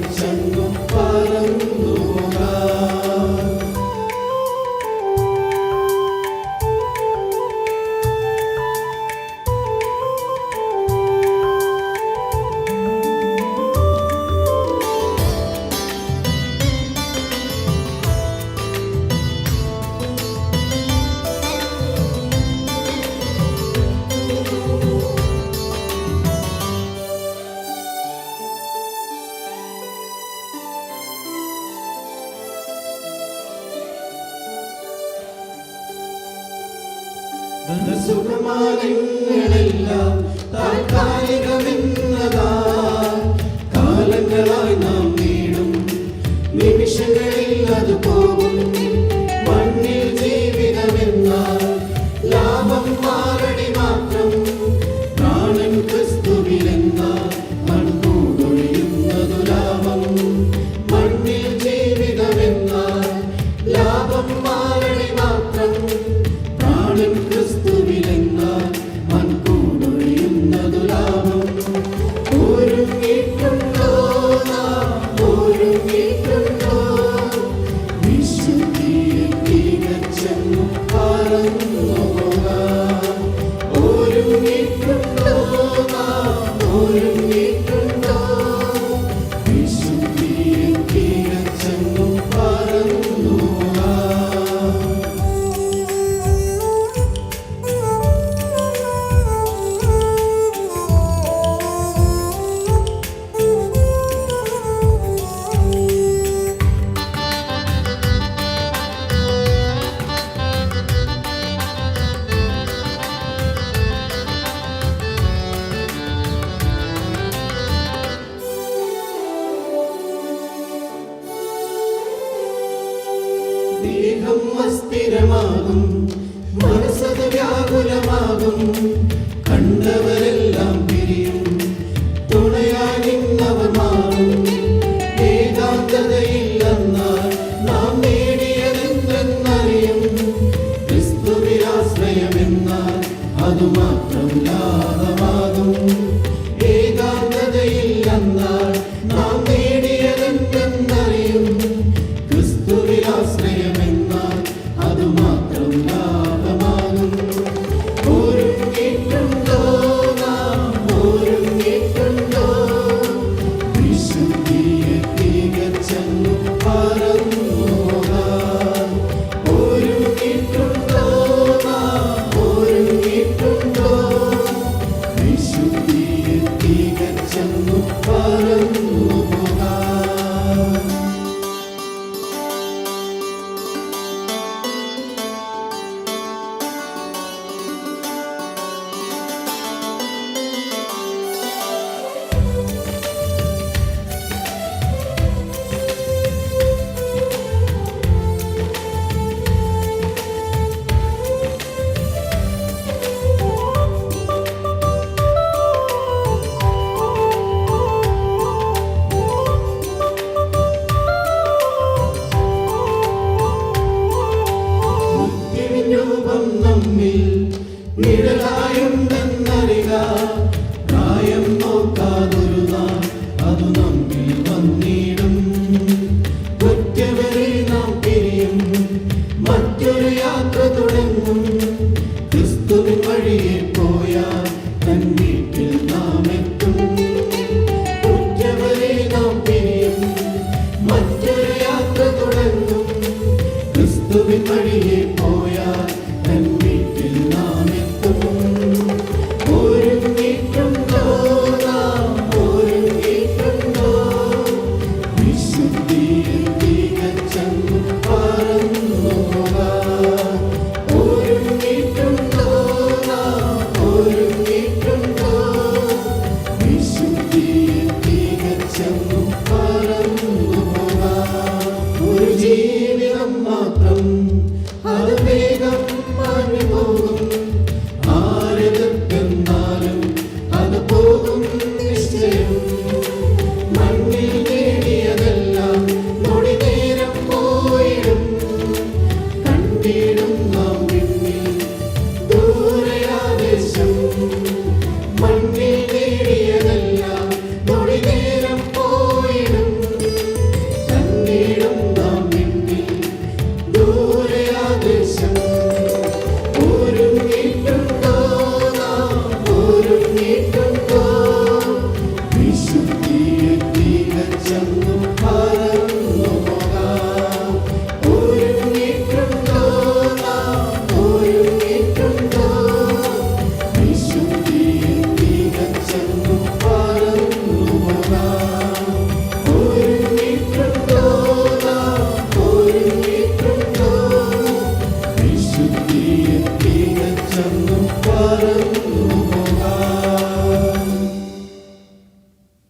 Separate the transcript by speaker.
Speaker 1: Attention. കാലങ്ങളെല്ലാം ദേഹം അസ്ഥിരമാകും. മനസ്സത് വ്യാകുലമാകും. be a need.